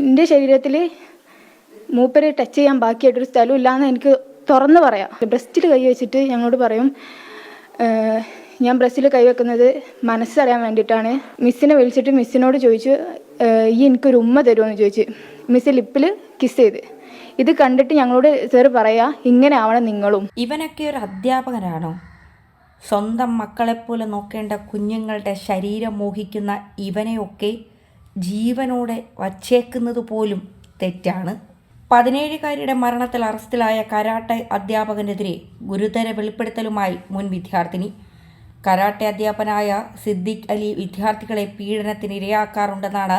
എന്റെ ശരീരത്തിൽ മൂപ്പരെ ടച്ച് ചെയ്യാൻ ബാക്കിയായിട്ടൊരു സ്ഥലം ഇല്ലാന്ന് എനിക്ക് തുറന്ന് പറയാം. ബ്രസ്റ്റിൽ കൈ വെച്ചിട്ട് ഞങ്ങളോട് പറയും ഞാൻ ബ്രസ്റ്റിൽ കൈ വെക്കുന്നത് മനസ്സറിയാൻ വേണ്ടിയിട്ടാണ്. മിസ്സിനെ വിളിച്ചിട്ട് മിസ്സിനോട് ചോദിച്ചു "ഏഹ്, ഈ എനിക്കൊരു ഉമ്മ തരുമോ എന്ന് ചോദിച്ചു മിസ് ലിപ്പിൽ കിസ് ചെയ്ത്. ഇത് കണ്ടിട്ട് ഞങ്ങളോട് സാറ് പറയാ ഇങ്ങനെ ആവണം നിങ്ങളും. ഇവനൊക്കെ ഒരു അധ്യാപകനാണോ. സ്വന്തം മക്കളെപ്പോലെ നോക്കേണ്ട കുഞ്ഞുങ്ങളുടെ ശരീരം മോഹിക്കുന്ന ഇവനെയൊക്കെ ജീവനോടെ വച്ചേക്കുന്നത് പോലും തെറ്റാണ്. പതിനേഴുകാരിയുടെ മരണത്തിൽ അറസ്റ്റിലായ കരാട്ടെ അധ്യാപകനെതിരെ ഗുരുതര വെളിപ്പെടുത്തലുമായി മുൻ വിദ്യാർത്ഥിനി. കരാട്ടെ അധ്യാപനായ സിദ്ദിഖ് അലി വിദ്യാർത്ഥികളെ പീഡനത്തിന് ഇരയാക്കാറുണ്ടെന്നാണ്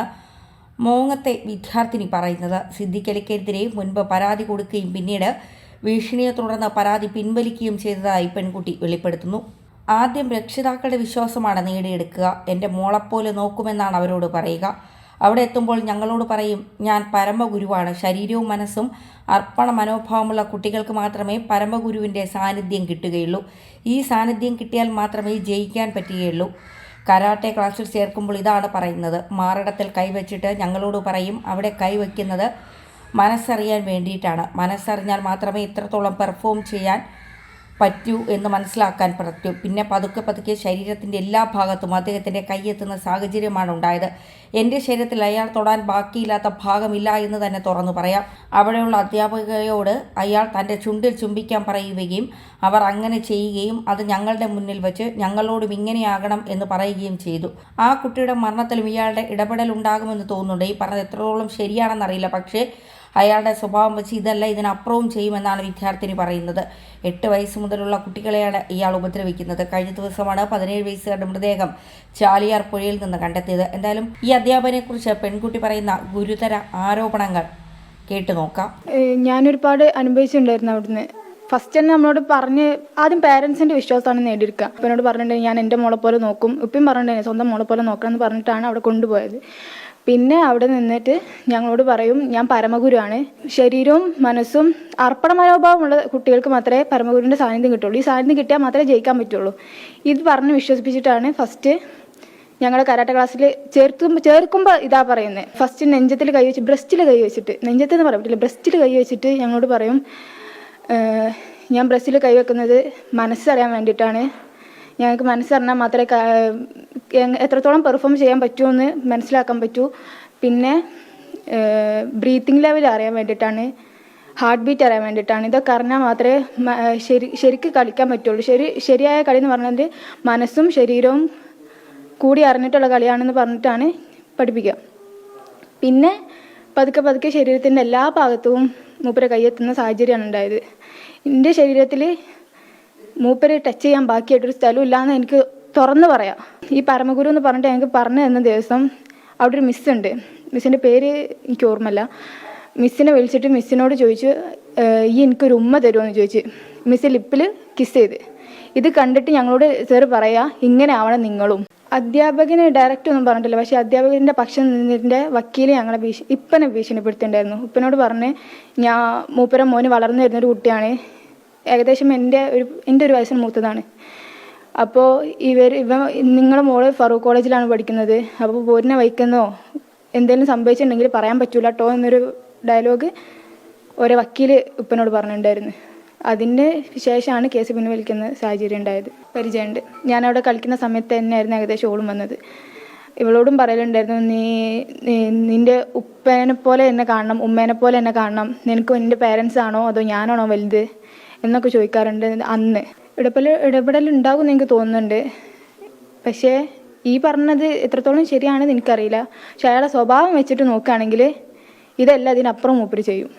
മോങ്ങത്തെ വിദ്യാർത്ഥിനി പറയുന്നത്. സിദ്ദിഖ് അലിക്കെതിരെ മുൻപ് പരാതി കൊടുക്കുകയും പിന്നീട് ഭീഷണിയെ തുടർന്ന് പരാതി പിൻവലിക്കുകയും ചെയ്തതായി പെൺകുട്ടി വെളിപ്പെടുത്തുന്നു. ആദ്യം രക്ഷിതാക്കളുടെ വിശ്വാസമാണ് നേടിയെടുക്കുക. എന്റെ മോളെപ്പോലെ നോക്കുമെന്നാണ് അവരോട് പറയുക. അവിടെ എത്തുമ്പോൾ ഞങ്ങളോട് പറയും ഞാൻ പരമഗുരുവാണ്. ശരീരവും മനസ്സും അർപ്പണ മനോഭാവമുള്ള കുട്ടികൾക്ക് മാത്രമേ പരമഗുരുവിന്റെ സാന്നിധ്യം കിട്ടുകയുള്ളൂ. ഈ സാന്നിധ്യം കിട്ടിയാൽ മാത്രമേ ജയിക്കാൻ പറ്റുകയുള്ളൂ. കരാട്ടെ ക്ലാസ്സിൽ ചേർക്കുമ്പോൾ ഇതാണ് പറയുന്നത്. മാറിടത്തിൽ കൈവച്ചിട്ട് ഞങ്ങളോട് പറയും അവിടെ കൈവയ്ക്കുന്നത് മനസ്സറിയാൻ വേണ്ടിയിട്ടാണ്. മനസ്സറിഞ്ഞാൽ മാത്രമേ ഇത്രത്തോളം പെർഫോം ചെയ്യാൻ പറ്റൂ എന്ന് മനസ്സിലാക്കാൻ പറ്റൂ. പിന്നെ പതുക്കെ പതുക്കെ ശരീരത്തിന്റെ എല്ലാ ഭാഗത്തും അദ്ദേഹത്തിന്റെ കൈയെത്തുന്ന സാഹചര്യമാണ് ഉണ്ടായത്. എന്റെ ശരീരത്തിൽ അയാൾ തൊടാൻ ബാക്കിയില്ലാത്ത ഭാഗമില്ല എന്ന് തന്നെ തുറന്നു പറയാം. അവിടെയുള്ള അധ്യാപകയോട് അയാൾ തന്റെ ചുണ്ടിൽ ചുംബിക്കാൻ പറയുകയും അവർ അങ്ങനെ ചെയ്യുകയും അത് ഞങ്ങളുടെ മുന്നിൽ വെച്ച് ഞങ്ങളോടും ഇങ്ങനെയാകണം എന്ന് പറയുകയും ചെയ്തു. ആ കുട്ടിയുടെ മരണത്തിലും ഇയാളുടെ ഇടപെടൽ ഉണ്ടാകുമെന്ന് തോന്നുന്നുണ്ട്. ഈ പറഞ്ഞത് എത്രത്തോളം ശരിയാണെന്നറിയില്ല. പക്ഷേ അയാളുടെ സ്വഭാവം വെച്ച് ഇതല്ല ഇതിനപ്പുറവും ചെയ്യുമെന്നാണ് വിദ്യാർത്ഥിനി പറയുന്നത്. എട്ട് വയസ്സ് മുതലുള്ള കുട്ടികളെയാണ് ഇയാൾ ഉപദ്രവിക്കുന്നത്. കഴിഞ്ഞ ദിവസമാണ് പതിനേഴ് വയസ്സുകാരുടെ മൃതദേഹം ചാലിയാർ പുഴയിൽ നിന്ന് കണ്ടെത്തിയത്. എന്തായാലും ഈ അധ്യാപനെക്കുറിച്ച് പെൺകുട്ടി പറയുന്ന ഗുരുതര ആരോപണങ്ങൾ കേട്ടു നോക്കാം. ഞാൻ ഞാനൊരുപാട് അനുഭവിച്ചിട്ടുണ്ടായിരുന്നു അവിടുന്ന്. ഫസ്റ്റ് തന്നെ നമ്മളോട് പറഞ്ഞ് ആദ്യം പാരൻസിന്റെ വിശ്വാസമാണ് നേടിയെടുക്കുക. അപ്പനോട് പറഞ്ഞിട്ടുണ്ടെങ്കിൽ ഞാൻ എന്റെ മോളെ പോലെ നോക്കും. ഇപ്പം പറഞ്ഞിട്ടുണ്ടെങ്കിൽ സ്വന്തം മോളെ പോലെ നോക്കണം എന്ന് പറഞ്ഞിട്ടാണ് അവിടെ കൊണ്ടുപോയത്. പിന്നെ അവിടെ നിന്നിട്ട് ഞങ്ങളോട് പറയും ഞാൻ പരമഗുരുവാണ്. ശരീരവും മനസ്സും അർപ്പണ മനോഭാവമുള്ള കുട്ടികൾക്ക് മാത്രമേ പരമഗുരുവിന്റെ സാന്നിധ്യം കിട്ടുള്ളൂ. ഈ സാന്നിധ്യം കിട്ടിയാൽ മാത്രമേ ജയിക്കാൻ പറ്റുള്ളൂ. ഇത് പറഞ്ഞ് വിശ്വസിപ്പിച്ചിട്ടാണ് ഫസ്റ്റ് ഞങ്ങളുടെ കരാട്ട ക്ലാസ്സിൽ ചേർക്കും ചേർക്കുമ്പോൾ ഇതാ പറയുന്നത് ഫസ്റ്റ് നെഞ്ചത്തിൽ കൈ വെച്ച് ബ്രസ്റ്റിൽ കൈ വെച്ചിട്ട് നെഞ്ചത്തെന്ന് പറയാൻ പറ്റില്ല ബ്രസ്റ്റിൽ കൈ വെച്ചിട്ട് ഞങ്ങളോട് പറയും "ഏഹ്, ഞാൻ ബ്രസ്റ്റിൽ കൈ വെക്കുന്നത് മനസ്സറിയാൻ വേണ്ടിയിട്ടാണ്. ഞങ്ങൾക്ക് മനസ്സറിഞ്ഞാൽ മാത്രമേ എത്രത്തോളം പെർഫോം ചെയ്യാൻ പറ്റുമെന്ന് മനസ്സിലാക്കാൻ പറ്റൂ. പിന്നെ ബ്രീത്തിങ് ലെവൽ അറിയാൻ വേണ്ടിയിട്ടാണ് ഹാർട്ട് ബീറ്റ് അറിയാൻ വേണ്ടിയിട്ടാണ്. ഇതൊക്കെ അറിഞ്ഞാൽ മാത്രമേ ശരി ശരിക്ക് കളിക്കാൻ പറ്റുള്ളൂ. ശരി ശരിയായ കളി എന്ന് പറഞ്ഞാൽ മനസ്സും ശരീരവും കൂടി അറിഞ്ഞിട്ടുള്ള കളിയാണെന്ന് പറഞ്ഞിട്ടാണ് പഠിപ്പിക്കുക. പിന്നെ പതുക്കെ പതുക്കെ ശരീരത്തിന്റെ എല്ലാ ഭാഗത്തും മൂപ്പരെ കൈയെത്തുന്ന സാഹചര്യമാണ് ഉണ്ടായത്. എന്റെ ശരീരത്തിൽ മൂപ്പര് ടച്ച് ചെയ്യാൻ ബാക്കിയായിട്ടൊരു സ്ഥലം ഇല്ലാന്ന് എനിക്ക് തുറന്നു പറയാം. ഈ പരമഗുരു എന്ന് പറഞ്ഞിട്ട് ഞങ്ങൾക്ക് പറഞ്ഞു തന്ന ദിവസം അവിടെ ഒരു മിസ്സുണ്ട് മിസ്സിന്റെ പേര് എനിക്ക് ഓർമ്മല്ല മിസ്സിനെ വിളിച്ചിട്ട് മിസ്സിനോട് ചോദിച്ചു ഈ എനിക്കൊരു ഉമ്മ തരുമോ ചോദിച്ചു. മിസ് ലിപ്പിൽ കിസ് ചെയ്ത്. ഇത് കണ്ടിട്ട് ഞങ്ങളോട് സാറ് പറയാ ഇങ്ങനെ ആവണം നിങ്ങളും. അധ്യാപകന് ഡയറക്റ്റ് ഒന്നും പറഞ്ഞിട്ടില്ല. പക്ഷേ അധ്യാപകന്റെ പക്ഷം നിന്നിന്റെ വക്കീൽ ഞങ്ങളെ ഭീഷണി ഇപ്പനെ ഭീഷണിപ്പെടുത്തിണ്ടായിരുന്നു ഉപ്പനോട് പറഞ്ഞ് ഞാൻ മൂപ്പര മോന് വളർന്നു വരുന്നൊരു കുട്ടിയാണ്. ഏകദേശം എന്റെ ഒരു എന്റെ ഒരു വയസ്സിന് മൂത്തതാണ്. അപ്പോൾ ഇവർ ഇവ നിങ്ങളുടെ മോൾ ഫറൂഖ് കോളേജിലാണ് പഠിക്കുന്നത്. അപ്പോൾ പോരിനെ വയ്ക്കുന്നോ എന്തെങ്കിലും സംഭവിച്ചിട്ടുണ്ടെങ്കിൽ പറയാൻ പറ്റൂല കേട്ടോ എന്നൊരു ഡയലോഗ് ഓരോ വക്കീൽ ഉപ്പനോട് പറഞ്ഞിട്ടുണ്ടായിരുന്നു. അതിന് ശേഷമാണ് കേസ് പിൻവലിക്കുന്ന സാഹചര്യം ഉണ്ടായത്. പരിചയമുണ്ട്. ഞാനവിടെ കളിക്കുന്ന സമയത്ത് തന്നെയായിരുന്നു ഏകദേശം ഓളും വന്നത്. ഇവളോടും പറയലുണ്ടായിരുന്നു നീ- നിന്റെ ഉപ്പേനെ പോലെ എന്നെ കാണണം ഉമ്മേനെ പോലെ എന്നെ കാണണം. നിനക്ക് എന്റെ പേരൻസ് ആണോ അതോ ഞാനാണോ വലുത്? എന്നൊക്കെ ചോദിക്കാറുണ്ട് അന്ന്. ഇടപെടൽ ഇടപെടൽ ഉണ്ടാകും എനിക്ക് തോന്നുന്നുണ്ട്. പക്ഷേ ഈ പറഞ്ഞത് എത്രത്തോളം ശരിയാണെന്ന് എനിക്കറിയില്ല. പക്ഷെ അയാളുടെ സ്വഭാവം വെച്ചിട്ട് നോക്കുകയാണെങ്കിൽ ഇതല്ല ഇതിനപ്പുറം മൂപ്പര് ചെയ്യും.